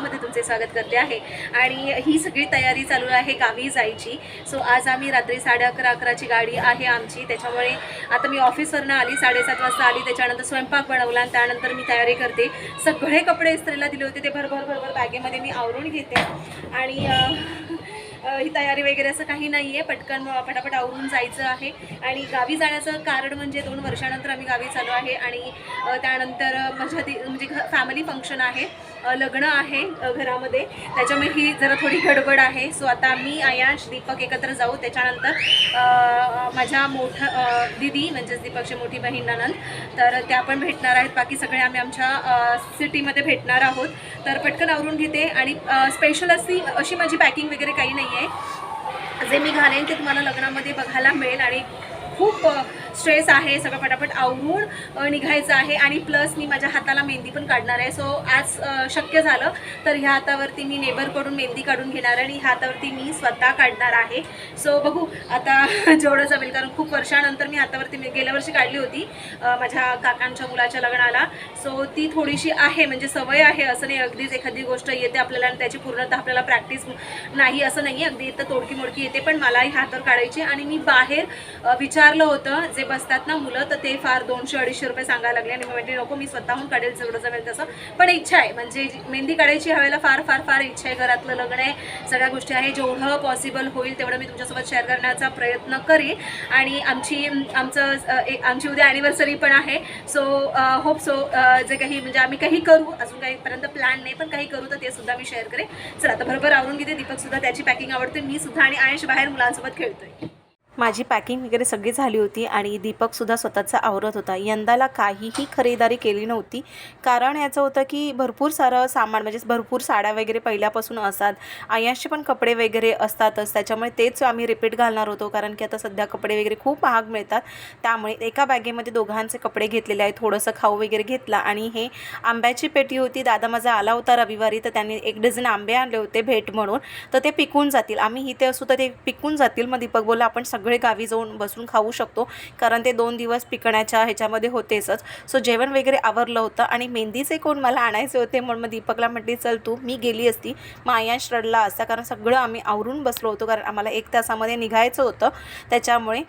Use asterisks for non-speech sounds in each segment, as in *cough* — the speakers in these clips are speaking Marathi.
मध्ये तुमचे स्वागत करते आहे. आणि ही सगळी तयारी चालू आहे गावी जायची. सो आज आम्ही रात्री साडे अकरा अकराची गाडी आहे आमची. त्याच्यामुळे आता मी ऑफिसवरनं आली साडेसात वाजता आली. त्याच्यानंतर स्वयंपाक बनवला आणि त्यानंतर मी तयारी करते. सगळे कपडे इस्त्रीला दिले होते. ते भरभर भरभर बॅगेमध्ये मी आवरून घेते. आणि ही तयारी वगैरे असं काही नाही आहे पटकन फटाफट पटापट आवरून जायचं आहे. आणि गावी जाण्याचं कारण म्हणजे दोन वर्षानंतर आम्ही गावी चालू आहे. आणि त्यानंतर माझ्या म्हणजे घ फॅमिली फंक्शन आहे. लग्न आहे घरामध्ये. त्याच्यामुळे ही जरा थोडी गडबड आहे. सो आता मी आयाश दीपक एकत्र जाऊ. त्याच्यानंतर माझ्या मोठं दिदी म्हणजेच दीपकची मोठी बहीण ननंद तर त्या पण भेटणार आहेत. बाकी सगळे आम्ही आमच्या सिटीमध्ये भेटणार आहोत. तर पटकन आवरून घेते. आणि स्पेशल अशी अशी माझी पॅकिंग वगैरे काही नाही आहे जे मी घालेन ते तुम्हाला लग्नामध्ये बघायला मिळेल. आणि खूप स्ट्रेस आहे सगळं पटापट आवरून निघायचं आहे आणि प्लस मी माझ्या हाताला मेहंदी पण काढणार आहे. सो आज शक्य झालं तर ह्या हातावरती मी नेबरकडून मेहंदी काढून घेणार आहे आणि ह्या हातावरती मी स्वतः काढणार आहे. सो बघू आता *laughs* जेवढं जमेल कारण खूप वर्षानंतर मी हातावरती गेल्या वर्षी काढली होती माझ्या काकांच्या मुलाच्या लग्नाला. सो ती थोडीशी आहे म्हणजे सवय आहे असं नाही अगदीच एखादी गोष्ट येते आपल्याला आणि त्याची पूर्णतः आपल्याला प्रॅक्टिस नाही असं नाही अगदी इथं तोडकी मोडकी येते पण मला ही हातावर काढायची आणि मी बाहेर विचार विचारलं होतं जे बसतात ना मुलं तर ते फार दोनशे अडीचशे रुपये सांगायला लागले आणि मी म्हटले नको मी स्वतःहून काढेल जेवढं जमेल तसं. पण इच्छा आहे म्हणजे मेहंदी काढायची हवेला फार फार फार इच्छा आहे घरातलं लग्न आहे सगळ्या गोष्टी आहे जेवढं पॉसिबल होईल तेवढं मी तुमच्यासोबत शेअर करण्याचा प्रयत्न करीन. आणि आमची आमचं एक- आमची उद्या ॲनिव्हर्सरी पण आहे सो होप सो जे काही म्हणजे आम्ही काही करू अजून काहीपर्यंत प्लॅन नाही पण काही करू तर ते सुद्धा मी शेअर करेन. चला आता बरोबर आवरून घेते दीपकसुद्धा त्याची पॅकिंग आवडते मी सुद्धा आणि आयुष बाहेर मुलांसोबत खेळतोय. माझी पॅकिंग वगैरे सगळी झाली होती आणि दीपकसुद्धा स्वतःचा आवरत होता. यंदाला काहीही खरेदारी केली नव्हती. कारण याचं होतं की भरपूर सारं सामान म्हणजे भरपूर साड्या वगैरे पहिल्यापासून असतात. आयाशचे पण कपडे वगैरे असतातच. त्याच्यामुळे तेच आम्ही रिपीट घालणार होतो. कारण की आता सध्या कपडे वगैरे खूप महाग मिळतात. त्यामुळे एका बॅगेमध्ये दोघांचे कपडे घेतलेले आहे थोडंसं खाऊ वगैरे घेतला आणि हे आंब्याची पेटी होती. दादा माझा आला होता रविवारी तर त्यांनी एक डझन आंबे आणले होते भेट म्हणून. तर ते पिकून जातील. आम्ही इथे असू तर ते पिकून जातील. मग दीपक बोला आपण सगळे सगळे गावी जाऊन बसून खाऊ शकतो. कारण ते दोन दिवस पिकण्याच्या ह्याच्यामध्ये होतेच. सो जेवण वगैरे आवरलं होतं आणि मेहंदीचे कोण मला आणायचे होते म्हणून मग दीपकला म्हटली चल तू मी गेली असती. माया आयांश रडला असता. कारण सगळं आम्ही आवरून बसलो होतो. कारण आम्हाला एक तासामध्ये निघायचं होतं. त्याच्यामुळे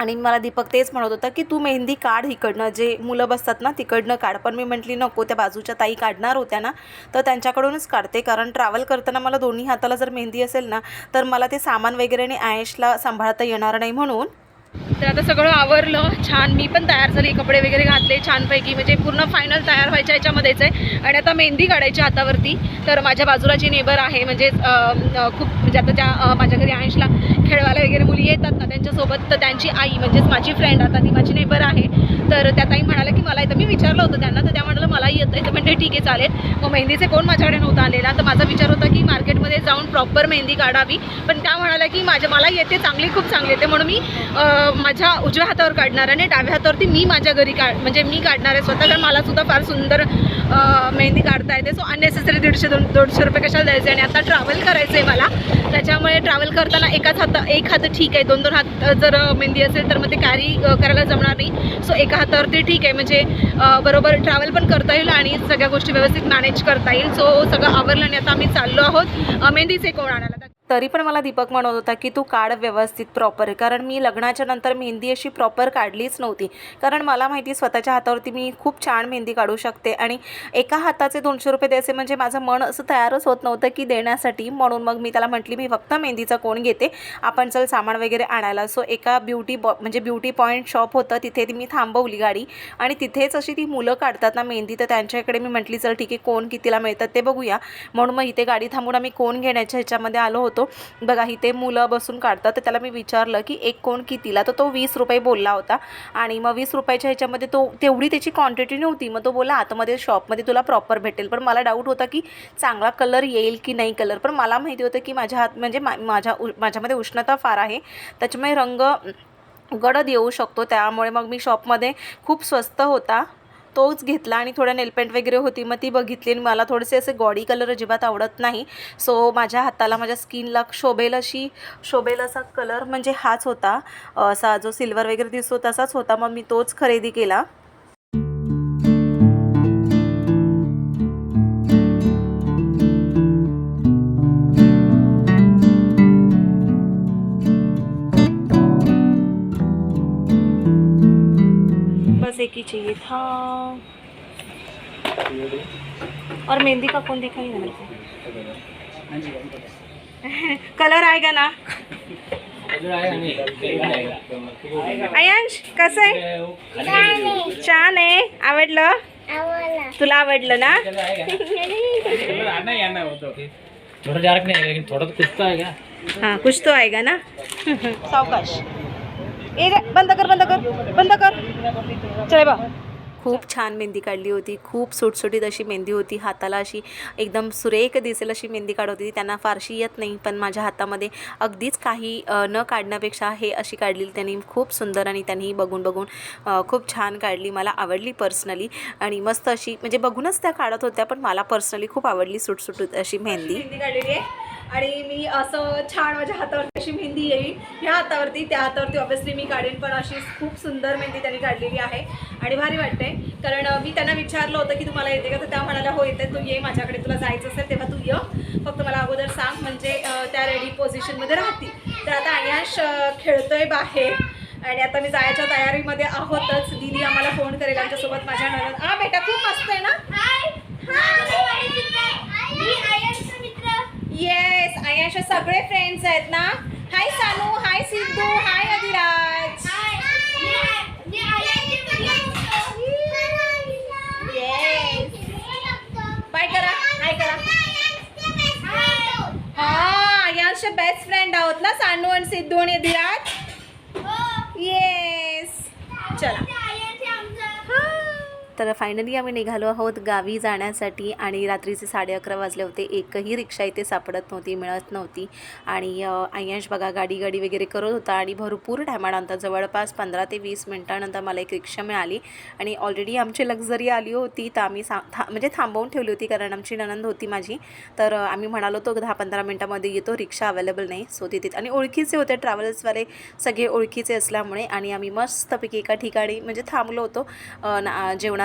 आणि मला दीपक तेच म्हणत होता की तू मेहंदी काढ इकडनं. जे मुलं बसतात ना तिकडनं काढ. पण मी म्हटली नको त्या बाजूच्या ताई काढणार होत्या ना तर त्यांच्याकडूनच काढते. कारण ट्रॅव्हल करताना मला दोन्ही हाताला जर मेहंदी असेल ना तर मला ते सामान वगैरे आणि आयशला सांभाळता येणार नाही म्हणून. तर आता सगळं आवरलं. छान मी पण तयार झाली. कपडे वगैरे घातले छानपैकी. म्हणजे पूर्ण फायनल तयार व्हायच्या याच्यामध्येच आहे. आणि आता मेहंदी काढायची हातावरती. तर माझ्या बाजूला जी नेबर आहे म्हणजे खूप म्हणजे आता त्या माझ्या घरी आयुषला खेळवायला वगैरे मुली येतात ना त्यांच्यासोबत तर त्यांची आई म्हणजेच माझी फ्रेंड आता ती माझी नेबर आहे. तर त्या ताई म्हणाल्या मला येतं मी विचारलं होतं त्यांना तर त्या म्हणालं मलाही येतं आहे तर म्हणजे ठीक आहे चालेल. मग मेहंदीचे कोण माझ्याकडे नव्हता आलेला? तर माझा विचार होता की मार्केटमध्ये जाऊन प्रॉपर मेहंदी काढावी. पण त्या म्हणाल्या की माझ्या मला येते चांगली खूप चांगली येते. म्हणून मी माझ्या उजव्या हातावर काढणार आणि डाव्या हातावरती मी माझ्या घरी काढ म्हणजे मी काढणार आहे स्वतः. कारण मला सुद्धा फार सुंदर मेहंदी काढता येते. सो अननेसेसरी दीडशे दोन दोनशे रुपये कशाला द्यायचे? आणि आता ट्रॅव्हल करायचं आहे मला. त्याच्यामुळे ट्रॅव्हल करताना एकाच हात एक हात ठीक आहे. दोन दोन हात जर मेहंदी असेल तर मग ते कॅरी करायला जमणार नाही. सो एका हातावरती ठीक आहे. म्हणजे बरोबर ट्रॅव्हल पण करता येईल आणि सगळ्या गोष्टी व्यवस्थित मॅनेज करता येईल. सो सगळं आवरलं आणि आता आम्ही चाललो आहोत. मेहंदीचे कोण आणायला. तरी पण मला दीपक म्हणत होता की तू काढ व्यवस्थित प्रॉपर कारण मी लग्नाच्या नंतर मेहंदी अशी प्रॉपर काढलीच नव्हती. कारण मला माहिती स्वतःच्या हातावरती मी खूप छान मेहंदी काढू शकते. आणि एका हाताचे दोनशे रुपये द्यायचे म्हणजे माझं मन असं तयारच होत नव्हतं की देण्यासाठी. म्हणून मग मी त्याला म्हटली मी फक्त मेहंदीचा कोण घेते? आपण चल सामान वगैरे आणायला. सो एका ब्युटी बॉ म्हणजे ब्युटी पॉईंट शॉप होतं. तिथे ती मी थांबवली गाडी. आणि तिथेच अशी ती मुलं काढतात ना मेहंदी. तर त्यांच्याकडे मी म्हटली चल ठीक आहे कोण कितीला मिळतात ते बघूया. म्हणून मग इथे गाडी थांबून आम्ही कोण घेण्याच्या ह्याच्यामध्ये आलो होतो. बघा इथे मुलं बसून काढतात. तर त्याला मी विचारलं की एक कोण कितीला? तर तो वीस रुपये बोलला होता. आणि मग वीस रुपयाच्या ह्याच्यामध्ये तो तेवढी त्याची क्वांटिटी नव्हती. मग तो बोला आतमध्ये शॉपमध्ये तुला प्रॉपर भेटेल. पण मला डाऊट होता की चांगला कलर येईल की नाही कलर पण मला माहिती होतं की माझ्या हात म्हणजे मा माझ्या उ माझ्यामध्ये उष्णता फार आहे. त्याच्यामुळे रंग गडद येऊ शकतो. त्यामुळे मग मी शॉपमध्ये खूप स्वस्त होता. तोच घेतला आणि थोड्या नेलपेंट वगैरे होती मग ती बघितली आणि मला थोडेसे असे गॉडी कलर अजिबात आवडत नाही. सो माझ्या हाताला माझ्या स्किनला शोभेल अशी शोभेल असा कलर म्हणजे हाच होता. असा जो सिल्वर वगैरे दिसतो तसाच होता मग मी तोच खरेदी केला. ही चाहिए था। और मेहंदी का कौन दिखाई ना मेरे को कलर आएगा ना? अयांश कसं आहे छान आहे आवडलं तुला आवडलं ना? थोड़ा डार्क नहीं है लेकिन थोड़ा तो कुछ तो आएगा। हाँ कुछ तो आएगा ना? *laughs* सावकाश। बंद कर बंद कर बंद कर. चले बा. खूप छान मेहंदी काढली होती खूप सुटसुटीत अशी मेहंदी होती हाताला अशी एकदम सुरेख दिसेल अशी मेहंदी काढत होती त्यांना फारशी येत नाही पण माझ्या हातामध्ये अगदीच काही न काढण्यापेक्षा हे अशी काढलेली त्यांनी खूप सुंदर आणि त्यांनी बघून बघून खूप छान काढली मला आवडली पर्सनली. आणि मस्त अशी म्हणजे बघूनच त्या काढत होत्या पण मला पर्सनली खूप आवडली सुटसुटीत अशी मेहंदी. मेहंदी काढलेली आहे. आणि मी असं छान माझ्या हातावरती अशी मेहंदी येईल. ह्या हातावरती त्या हातावरती ऑब्विसली मी काढेन पण अशी खूप सुंदर मेहंदी त्यांनी काढलेली आहे. आणि भारी वाटते कारण मी त्यांना विचारलं होतं की तुम्हाला येते का? तर त्या म्हणाल्या हो येते. तू ये माझ्याकडे तुला जायचं असेल तेव्हा तू ये. फक्त मला अगोदर सांग म्हणजे त्या रेडी पोझिशनमध्ये राहतील. तर आता आयाश खेळतोय बाहेर. आणि आता मी जायच्या तयारीमध्ये आहोतच. दीदी आम्हाला फोन करेल आमच्यासोबत. माझ्या नणंद हा बेटा खूप मस्त आहे ना? येस आयाशा सगळे फ्रेंड्स आहेत ना hi Sanu hi Siddhu hi Adhiraj bye करा हाय करा हा आयाशचे बेस्ट फ्रेंड आहोत ना सानू आणि सिद्धू आणि अधिराज येस चला तर फायनली आम्ही निघालो आहोत गावी जाण्यासाठी आणि रात्रीचे साडे अकरा वाजले होते. एकही रिक्षा इथे सापडत नव्हती मिळत नव्हती. आणि अ, बघा गाडी गाडी वगैरे करत होता आणि भरपूर टायमानंतर जवळपास पंधरा ते वीस मिनटानंतर मला एक रिक्षा मिळाली. आणि ऑलरेडी आमची लक्झरी आली होती तर आम्ही सा था म्हणजे थांबवून ठेवली होती कारण आमची ननंद होती माझी. तर आम्ही म्हणालो होतो दहा पंधरा मिनटामध्ये येतो रिक्षा अवेलेबल नाही सो तिथे आणि ओळखीचे होते ट्रॅव्हल्सवाले सगळे ओळखीचे असल्यामुळे आणि आम्ही मस्तपैकी एका ठिकाणी म्हणजे थांबलो होतो. अ,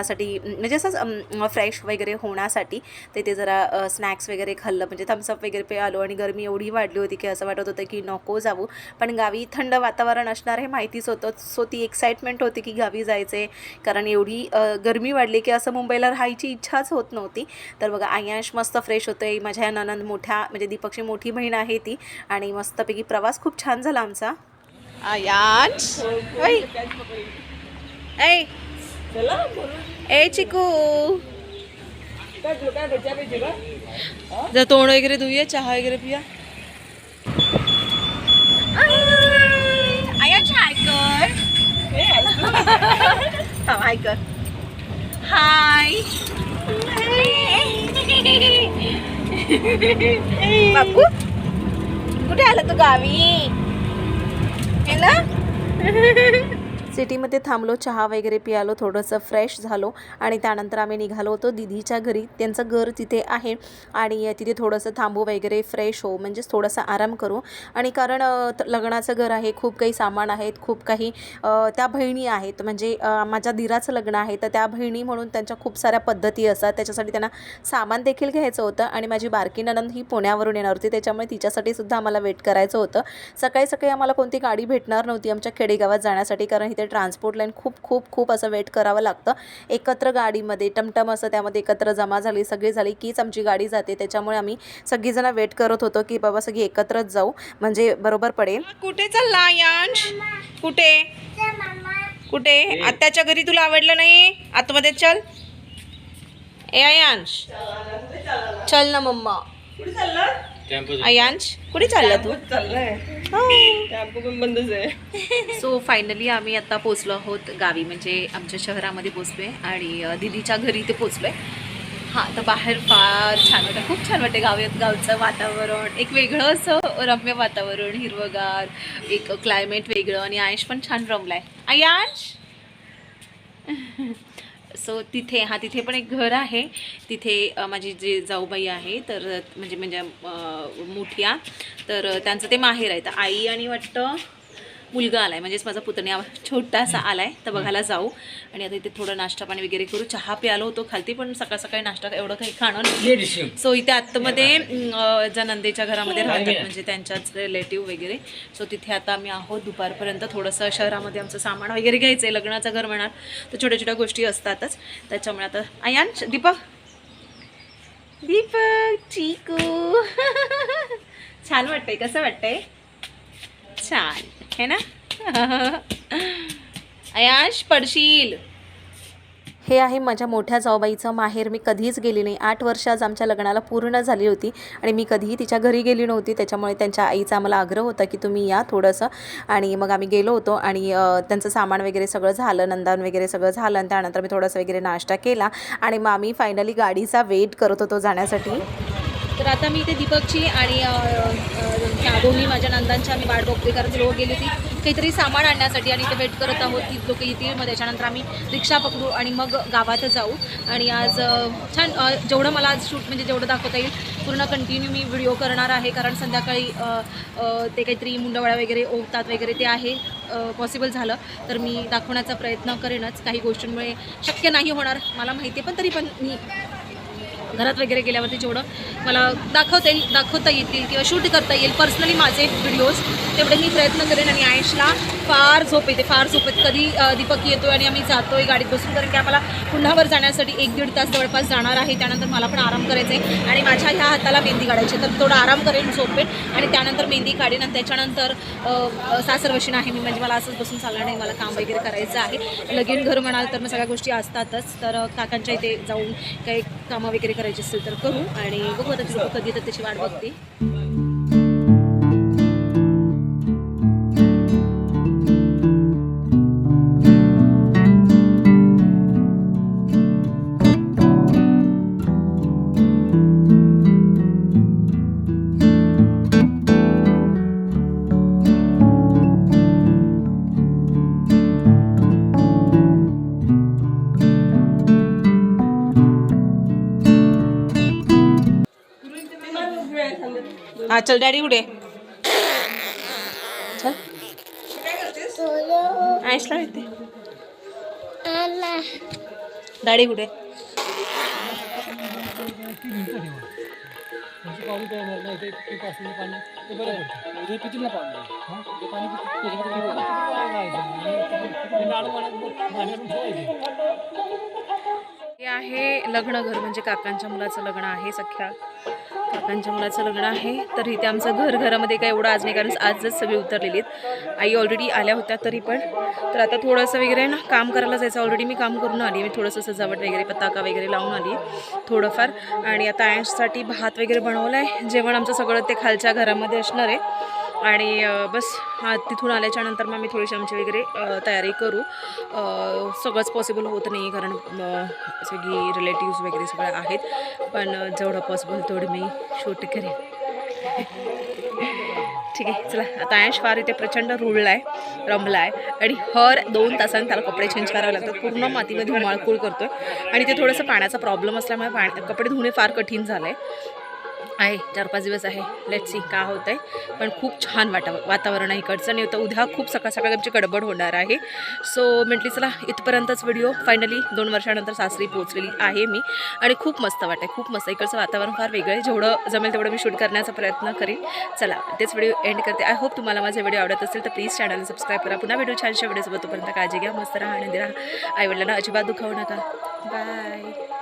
जेवणासाठी म्हणजे असंच फ्रेश वगैरे होण्यासाठी तिथे जरा स्नॅक्स वगैरे खाल्लं. म्हणजे थम्सअप वगैरे पे आलो आणि गरमी एवढी वाढली होती की असं वाटत होतं की नको जाऊ. पण गावी थंड वातावरण असणार हे माहितीच होतं. सो ती एक्साइटमेंट होती की गावी जायचे. कारण एवढी गरमी वाढली की असं मुंबईला राहायची इच्छाच होत नव्हती. तर बघा आयांश मस्त फ्रेश होतोय. माझ्या ननंद मोठ्या म्हणजे दीपकची मोठी बहीण आहे ती. आणि मस्तपैकी प्रवास खूप छान झाला आमचा. आयांश ऐ. ऐ. ए चिकू. जर तोंड वगैरे धुया चहा वगैरे पिया आयांश हाय कर. हाय कर. हाय. बापू कुठे आला तू गावी? हे ना सिटीमध्ये थांबलो चहा वगैरे पियालो थोडंसं फ्रेश झालो आणि त्यानंतर आम्ही निघालो होतो दिदीच्या घरी. त्यांचं घर तिथे आहे आणि तिथे थोडंसं थांबू वगैरे फ्रेश हो म्हणजेच थोडासा आराम करू. आणि कारण त- लग्नाचं घर आहे खूप काही सामान आहेत खूप काही त्या बहिणी आहेत. म्हणजे माझ्या दिराचं लग्न आहे तर त्या बहिणी म्हणून त्यांच्या खूप साऱ्या पद्धती असतात. त्याच्यासाठी त्यांना सामान देखील घ्यायचं होतं आणि माझी बारकी ननंद ही पुण्यावरून येणार होती त्याच्यामुळे तिच्यासाठी सुद्धा आम्हाला वेट करायचं होतं. सकाळी सकाळी आम्हाला कोणती गाडी भेटणार नव्हती आमच्या खेडेगावात जाण्यासाठी कारण इथे ट्रान्सपोर्ट लाईन खूप खूप खूप असं वेट करावं लागतं. एकत्र गाडीमध्ये टमटम असं त्यामध्ये एकत्र जमा झाली सगळी झाली कीच आमची गाडी जाते. त्याच्यामुळे आम्ही सगळीजणं वेट करत होतो की बाबा सगळी एकत्रच जाऊ. म्हणजे बरोबर पडेल? कुठे चालला यांश कुठे? कुठे? आत्याच्या घरी तुला आवडलं नाही? आतमध्ये चल. ए आयांश चल ना मम्मा. टेम्पो आयांश कुठे चालला तू? बंदच आहे. सो फायनली आम्ही आता पोचलो आहोत गावी म्हणजे आमच्या शहरामध्ये पोचलो आहे आणि दिदीच्या घरी इथे पोचलो आहे हां तर बाहेर फार छान वाटतं खूप छान वाटते गावात गावचं वातावरण एक वेगळं असं रम्य वातावरण हिरवगार एक क्लायमेट वेगळं आणि आयुष पण छान रमलाय. आयांश सो तिथे हा तिथे पण एक घर आहे. तिथे माझी जे जाऊबाई आहे तर म्हणजे म्हणजे मोठ्या तर त्यांचं ते माहेर आहे. तर आई आणि वाटतं मुलगा आलाय. म्हणजेच माझा पुतण्या छोटासा आलाय. तर बघायला जाऊ. आणि आता इथे थोडं नाश्ता पाणी वगैरे करू. चहा प्यालो होतो खालती पण सकाळ सकाळी नाश्ता एवढं काही खाणं नाही. सो इथे आतमध्ये अं, ज्या नंदेच्या घरामध्ये राहतात म्हणजे त्यांच्याच रिलेटिव्ह वगैरे. सो तिथे आता आम्ही आहोत दुपारपर्यंत. थोडंसं शहरामध्ये आमचं सामान वगैरे घ्यायचं आहे लग्नाचं घर म्हणाल. तर छोट्या छोट्या गोष्टी असतातच. त्याच्यामुळे आता आयान दीपक. दीपक चिकू. *laughs* छान वाटतंय. कसं वाटतंय? छान. है ना? अयाश पडशील. हे आहे माझ्या मोठ्या जाऊबाईचं. माहेर मी कधीच गेली नाही. आठ वर्ष आज आमच्या लग्नाला पूर्ण झाली होती आणि मी कधीही तिच्या घरी गेली नव्हती. त्याच्यामुळे त्यांच्या आईचा आम्हाला आग्रह होता की तुम्ही या थोडंसं. आणि मग आम्ही गेलो होतो आणि त्यांचं सामान वगैरे सगळं झालं. नंदान वगैरे सगळं झालं आणि त्यानंतर मी थोडंसं वगैरे नाश्ता केला. आणि मग आम्ही फायनली गाडीचा वेट करत होतो जाण्यासाठी. तर आता मी इथे दीपकची आणि त्या दोन्ही माझ्या नंदांची आम्ही वाट बघते कारण ती लोक गेली होती. काहीतरी सामान आणण्यासाठी आणि इथे वेट करत आहोत. ती लोक येतील. मग त्याच्यानंतर आम्ही रिक्षा पकडू आणि मग गावातच जाऊ. आणि आज छान जेवढं मला आज शूट म्हणजे जेवढं दाखवता येईल पूर्ण कंटिन्यू मी व्हिडिओ करणार आहे. कारण संध्याकाळी ते काहीतरी मुंडवळ्या वगैरे ओवतात वगैरे ते आहे पॉसिबल झालं. तर मी दाखवण्याचा प्रयत्न करेनच. काही गोष्टींमुळे शक्य नाही होणार. मला माहिती आहे पण तरी पण मी घरात वगैरे गेल्यावरती जेवढं मला दाखवता येईल दाखवता येतील किंवा शूट करता येईल पर्सनली माझे व्हिडिओज तेवढे मी प्रयत्न करेन आणि आयुषला फार झोप येते फार झोप येते. कधी दीपक येतोय आणि आम्ही जातोय गाडीत बसून कारण की आम्हाला पुन्हावर जाण्यासाठी एक दीड तास जवळपास जाणार आहे. त्यानंतर मला पण आराम करायचा आहे आणि माझ्या ह्या हाताला मेहंदी काढायची आहे. तर थोडं आराम करेन झोपेन आणि त्यानंतर मेहंदी काढेन आणि त्याच्यानंतर सासरवशीन आहे मी म्हणजे मला असंच बसून चालणार नाही मला काम वगैरे करायचं आहे. लगीन घर म्हणाल तर मग सगळ्या गोष्टी असतातच. तर काकांच्या इथे जाऊन काही कामं वगैरे करायची असेल तर करू आणि बघू आता ती कधी तर त्याची वाट बघते हा चल डॅडी कुठे आईसला येते. डॅडी कुठे ते हे आहे लग्न घर म्हणजे काकांच्या मुलाचं लग्न आहे सख्या. काकांच्या मुलाचं लग्न आहे. तर इथे आमचं घर घरामध्ये काय एवढं आज नाही कारण आजच सगळी उतरलेली आहेत. आई ऑलरेडी आल्या होत्या तरी पण. तर आता थोडंसं वगैरे ना काम करायला जायचं. ऑलरेडी मी काम करून आली. मी थोडंसं सजावट वगैरे पताका वगैरे लावून आली थोडंफार. आणि आता आयन्ससाठी भात वगैरे बनवलं आहे जेवण आमचं सगळं ते खालच्या घरामध्ये असणार आहे. आणि बस हा तिथून आल्याच्यानंतर मग मी थोडीशी आमची वगैरे तयारी करू. सगळंच पॉसिबल होत नाही कारण सगळी रिलेटिव्स वगैरे सगळे आहेत. पण जेवढं पॉसिबल तेवढं मी शूट करेन. ठीक आहे चला. आता ऐश फार इथे प्रचंड रुळला आहे रमला आहे आणि हर दोन तासांनी त्याला कपडे चेंज करावे लागतात. पूर्ण मातीमध्ये धुमाळकूळ करतो आणि ते थोडंसं पाण्याचा प्रॉब्लेम असल्यामुळे पाण्या कपडे धुणे फार कठीण झालं आहे आहे चार पाच दिवस आहे. लेट सी का होतं आहे पण खूप छान वाटा वातावरण आहे इकडचं आणि होतं उद्या खूप सकाळ सकाळी आमची गडबड होणार आहे. सो म्हटली चला इथपर्यंतच व्हिडिओ फायनली दोन वर्षानंतर सासरी पोहोचलेली आहे मी. आणि खूप मस्त वाटते खूप मस्त. इकडचं वातावरण फार वेगळं आहे. जेवढं जमेल तेवढं मी शूट करण्याचा प्रयत्न करेन. चला तेच व्हिडिओ एंड करते. आय होप तुम्हाला माझे व्हिडिओ आवडत असेल तर प्लीज चॅनलला सबस्क्राईब करा. पुन्हा व्हिडिओ छानशा व्हिडिओसोबत तोपर्यंत काळजी घ्या मस्त राहा आनंदी राहा. आईवडिलांना अजिबात दुखावू नका. बाय